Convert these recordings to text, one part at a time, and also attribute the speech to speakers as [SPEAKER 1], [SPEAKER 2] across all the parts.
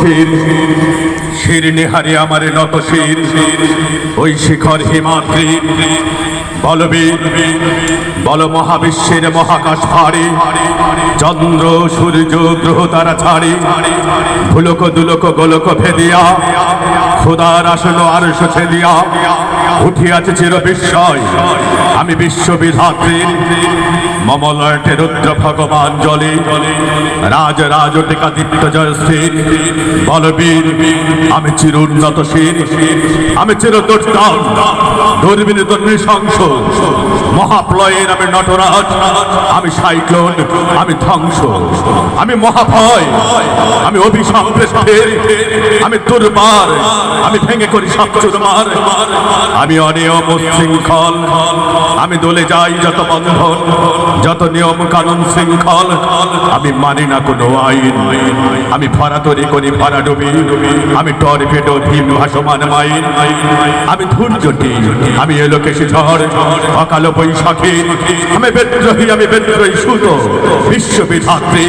[SPEAKER 1] শির শির নিহারি আমারে নত শির, ওই শিখর হিমাদ্রি, বলবীর বল মহাবিশ্বের মহাকাশ ফাড়ি চন্দ্র, সূর্য, গ্রহ তারা ছাড়ি, ভুলক দুলক গোলক ভেদিয়া খোদার আসল আর দিয়া উঠিয়াছে চির বিস্ময় আমি বিশ্ববিধাত্রীর মমলয়টে রুদ্র ভগবান জলে। রাজ রাজ টিকাদিত্য জয় স্থির বলবীর, আমি চির উন্নত শির আমি চির দুর্দাম দুর্বিনীত নৃশংস মহাপ্লয়ের আমি নটরাজ। আমি সাইক্লোন, আমি ধ্বংস। আমি মহাভয়। আমি অভিশাপ আমি দুর্বার। আমি ভেঙে করি সব চুরমার। আমি অনিয়ম শৃঙ্খল আমি দলে যাই যত বন্ধন, যত নিয়ম কানুন শৃঙ্খল। আমি মানি না কোনো আইন। আমি ভরা তৈরি করি ভরা ডুবি। আমি টর্পেডো ভীম ভাসমান মাইন। আমি ধৈর্যটি আমি এলোকেশে ঝড় অকাল বৈশাখী। আমি বিদ্রোহী আমি বিদ্রোহী সুতো বিশ্ববিধাত্রী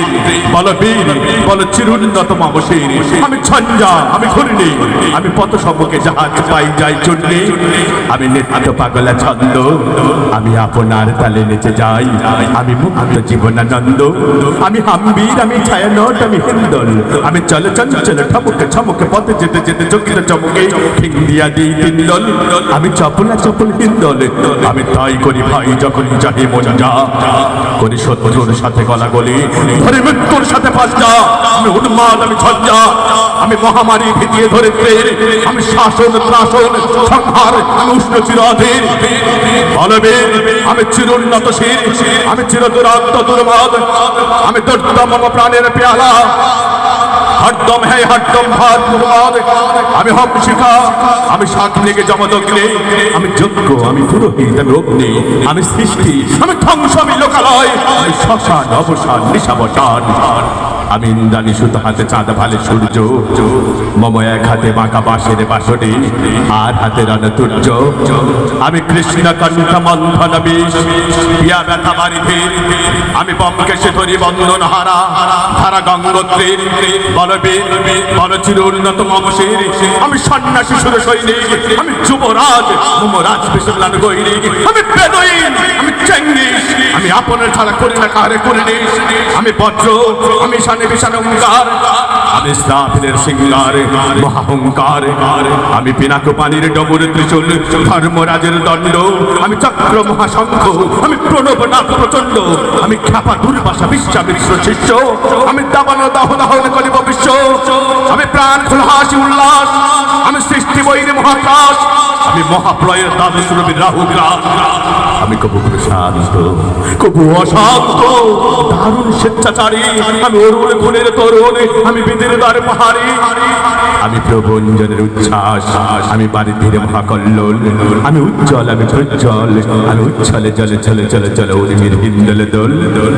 [SPEAKER 1] বল বীর, বল চিরুন্নত মামসীর আমি ছঞ্জা আমি ঘূর্ণি। আমি পথ সম্মুখে জাহাজ পাই, যাই চুন্নি আমি নিত্য পাগলা ছন্দ। আমি আপনার তালে নেচে যাই। আমি মুক্ত জীবনানন্দ। আমি হাম্বির, আমি ছায়ানট, আমি হিন্দল। আমি চল চঞ্চল ঠমকে ছমকে পথে যেতে যেতে চকিত চমকে ঠিক দিয়া দিই তিনদল আমি চপলা চপল হিন্দল। আমি তাই করি ভাই যখন চাহি মন যা করি শত্রুর সাথে গলা গলি ধরে মৃত্যুর সাথে পাঁচটা। আমি উন্মাদ, আমি ঝঞ্ঝা আমি মহামারী ভিতিয়ে ধরে ফের আমি শাসন, ত্রাসন, সংহার আমি উষ্ণ চিরাধীর বলবীর আমি চিরুন্নত শির আমি চির দুরান্ত দুর্বাদ আমি দুর্দম প্রাণের পেয়ালা। হরদম হে হরদম ভাত আমি হম শিখা আমি সাগ্নিকে জমদগ্নি আমি যজ্ঞ, আমি পুরোহিত, আমি অগ্নি। আমি সৃষ্টি, আমি ধ্বংস, আমি লোকালয়। আমি শ্মশান, অবসান, নিশাবসান। আমি ইন্দ্রাণী সুতো হাতে চাঁদা ভালে সূর্য, মম এক হাতে বাঁকা বাঁশের বাসনে, আর হাতে রণতুর্য আমি কৃষ্ণ কণ্ঠ মন্থন বিষ ব্যথা বাড়িতে আমি বমকেশে ধরি বন্ধন হারা, ধারা গঙ্গোত্রীর। বলবীর বল চির উন্নত মমশীর। আমি সন্ন্যাসী সুর সৈনিক আমি যুবরাজ, মমরাজ বিশ্বলান গৈরিক আমি বেদইন আমি আমি আপনের ছাড়া করি না কারে করি আমি বজ্র, আমি শানে বিশান অঙ্গার আমি স্নাপিনের সিঙ্গার, মহাহংকার। আমি পিনাক পানির ডবর ত্রিচুল ধর্মরাজের দণ্ড। আমি চক্র মহাশঙ্খ আমি প্রণব নাথ প্রচণ্ড আমি খ্যাপা দুর্বাসা বিশ্বামিত্র শিষ্য। আমি দাবানো দাহ দাহন করিব বিশ্ব। আমি প্রাণ খুলহাসি উল্লাস। আমি সৃষ্টি বৈরে মহাকাশ। আমি মহাপ্রয়ের দ্বাদশ রবি রাহু গ্রাস আমি কবু শান্ত, কবু অশান্ত, দারুণ স্বেচ্ছাচারী, আমি অরুণ গুণের তরুণ, আমি বিদের দ্বার পাহাড়ি। আমি প্রবঞ্জনের উচ্ছ্বাস, আমি বাড়ির ধীরে মহাকল্লোল, আমি উজ্জ্বল, আমি প্রজ্জ্বল, আমি উচ্ছলে জলে চলে চলে চলে উর্মির হিন্দল দোল দোল।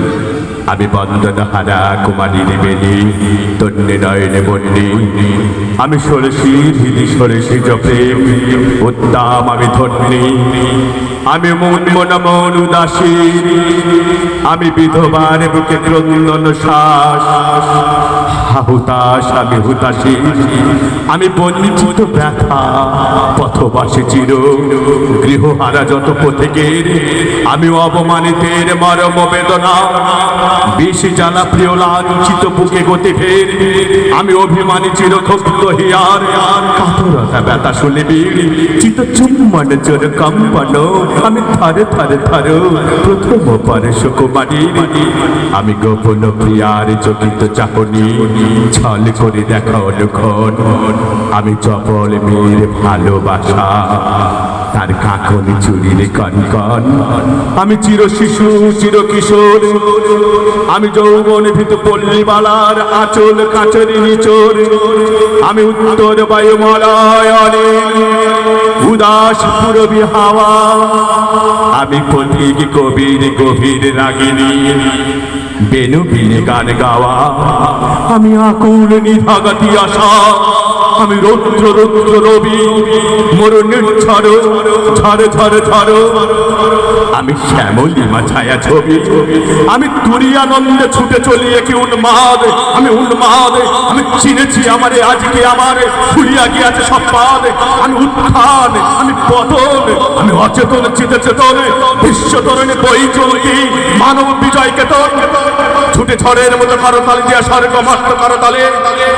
[SPEAKER 1] আমি বন্দন হারা কুমারী বেলি তন্নে নয়নে বন্দি আমি সরেছি হৃদি সরেছি জপে, উত্তাম আমি ধন্যী। আমি মন মন মন উদাসী আমি বিধবার বুকে ক্রন্দন শ্বাস হুতাশ আমি হুতাশী। আমি বঞ্চিত ব্যথা, পথবাসী চির। যত আমি অবমানিতের মরম বেদনা। বিষ জ্বালা প্রিয় লাঞ্ছিত বুকে গতি ফের আমি অভিমানী চির ক্ষুব্ধ হিয়ার। কাতরতা ব্যথা চিত চুম্বন জোর কম্পন। আমি থারে থারো প্রথম পরে সুকুমারী আমি গোপন প্রিয়ার চকিত চাহনি। ছল করে দেখো অনুক্ষণ আমি চপল মেয়ের ভালোবাসা, তার কাকলি চুরির কনকন। আমি চির শিশু, চির কিশোর, আমি যৌবন ভীত পল্লীবালার আচল কাচরি নিচোর। আমি উত্তর বায়ুমলয়নে উদাস পুরবি হাওয়া। আমি পথিক কবির গভীর রাগিনী। বেনু বিনে গান গাওয়া। আমি আকুল নিধাগাতি আশা। আমি রৌদ্র রৌদ্র রবি মরণের ছাড়ো ছাড়ো ছাড়ো ছাড়ো আমি শ্যামলিমা ছায়া ছবি। আমি তুরিয়ানন্দে ছুটে চলি একে উন্মাদ। আমি উন্মাদ। আমি চিনেছি আমারে, আজকে আমার। ফুলিয়া গিয়াছে সব পাদ। আমি উত্থান। আমি পতন। আমি অচেতন চিতে চেতন বিশ্ব তরণে বই চলতি মানব ঝড়ের মতো করতাল দিয়া স্বর্গ মস্ত করতালে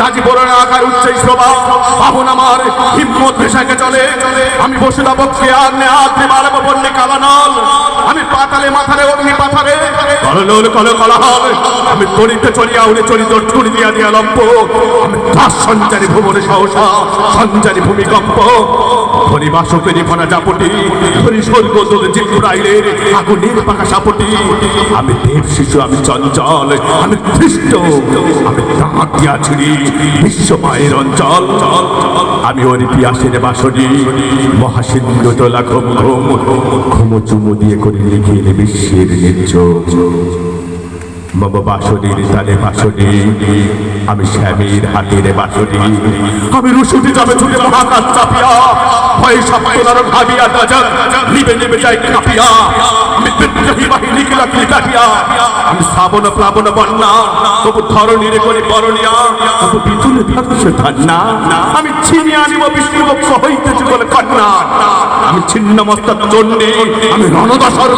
[SPEAKER 1] কাজী বরণ আকার উচ্চই শ্রবা বাহন আমার হিম্মত ভেসাকে চলে। আমি বসে দাব খেয়ার নে আত্মে মারব বন্যে কালানল। আমি পাতালে মাথারে, অগ্নি পাথারে। কললোল কল কলাহল। আমি তরিতে চলিয়া উড়ে তোর ছুরি দিয়া দিয়া লম্প আমি সঞ্চারী ভুবনে সহসা, সঞ্চারী ভূমিকম্প ধরি বাসকেরি ফনা জাপটি ধরি স্বর্গ তোর জিপুরাইলের আগুনের পাকা সাপটি। আমি দেব শিশু, আমি চঞ্চল, আমি খ্রিস্ট আমি দাঁত দিয়া ছুরি বিশ্ব মায়ের অঞ্চল। আমি ওর পিয়াসের বাসনি, মহাসিন্ধু তোলা ঘুম ঘুম, ঘুমো চুমু দিয়ে করে লিখিয়ে বিশ্বের নির্যোগ মম বাসনের তালে বাসনি আমি শ্যামের হাতের বাসনি আমি রুশুটি যাবে ছুটে মহাকাশ চাপিয়া। ভয়ে সপ্তনার ভাবিয়া গজব নিবে নিবে যাই কাঁপিয়া। আমি বিদ্রোহী বাহিনীকে রাখি কাটিয়া শ্রাবণ প্লাবন বন্যা, তবু ধরণীর করে বরণিয়া, তবু বিচুলে থাকছে ধান্না আমি ছিনিয়ে আনিব বিষ্ণু বক্ষ হইতে যুগল কন্যা। আমি ছিন্ন মস্তক চণ্ডী, আমি রণদাসর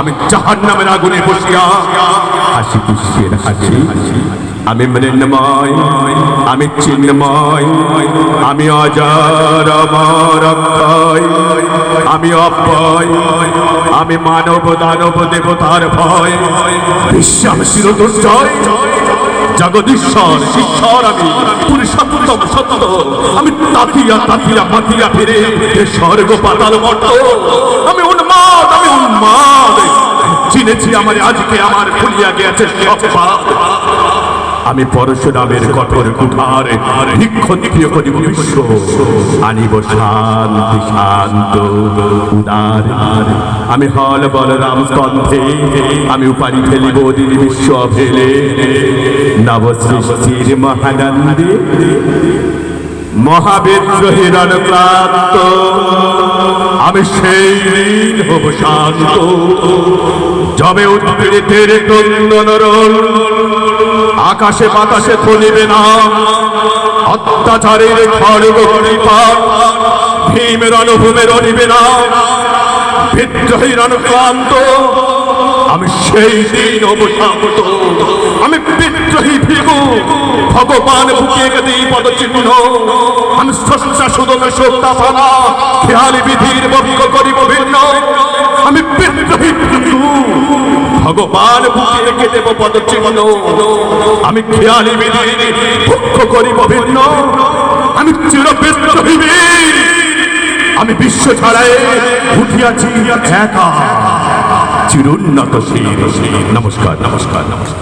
[SPEAKER 1] আমি জাহান নামের আগুনে বসিয়া হাসি বিশ্বের হাসি। আমি মৃন্ময় আমি চিন্ময়, আমি অজার অক্ষয় আমি অপয় আমি মানব দানব দেবতার ভয়। বিশ্বাস চির দুর্জয় জগদীশ্বর ঈশ্বর আমি পুরুষোত্তম সত্য, আমি তাতিয়া তাতিয়া মাতিয়া ফিরে স্বর্গ পাতাল মর্ত। আমি উন্মাদ আমি উন্মাদ। চিনেছি আমার, আজকে আমার ভুলিয়া গেছে সব। আমি পরশুরামের কঠোর কুঠার বিশ্ব। আনিব শান্তি, শান্ত উদার। আমি হল বলরাম স্কন্ধে আমি উপারি ফেলিব দিদি বিশ্ব ফেলে নব সৃষ্টির মহানন্দে মহাবিদ্রোহীর অনুক্রান্ত আমি সেই দিন হব শান্ত। যবে উদ্ভিদের ক্রন্দন রোল। আকাশে বাতাসে থলিবে না। অত্যাচারের খড়গ কৃপা। ভীমের অনুভূমের অনিবে না। বিদ্রোহীর অনুক্রান্ত আমি সেই দিন অবসান্ত আমি বিদ্রোহী ভিগু। ভগবান বুকে গেদি পদচিহ্ন আমি স্রষ্টা সুদমে সত্যাপানা খেয়ালি বিধির বক্ষ করিব ভিন্ন। আমি বিদ্রোহী ভগবান বুকে রেখে দেব পদচিহ্ন আমি খেয়ালি বিধি দুঃখ করিব ভিন্ন। আমি চিরপৃষ্ঠ বীর। আমি বিশ্ব ছাড়াই উঠিয়াছি একা। চিরুন্নত নমস্কার নমস্কার নমস্কার।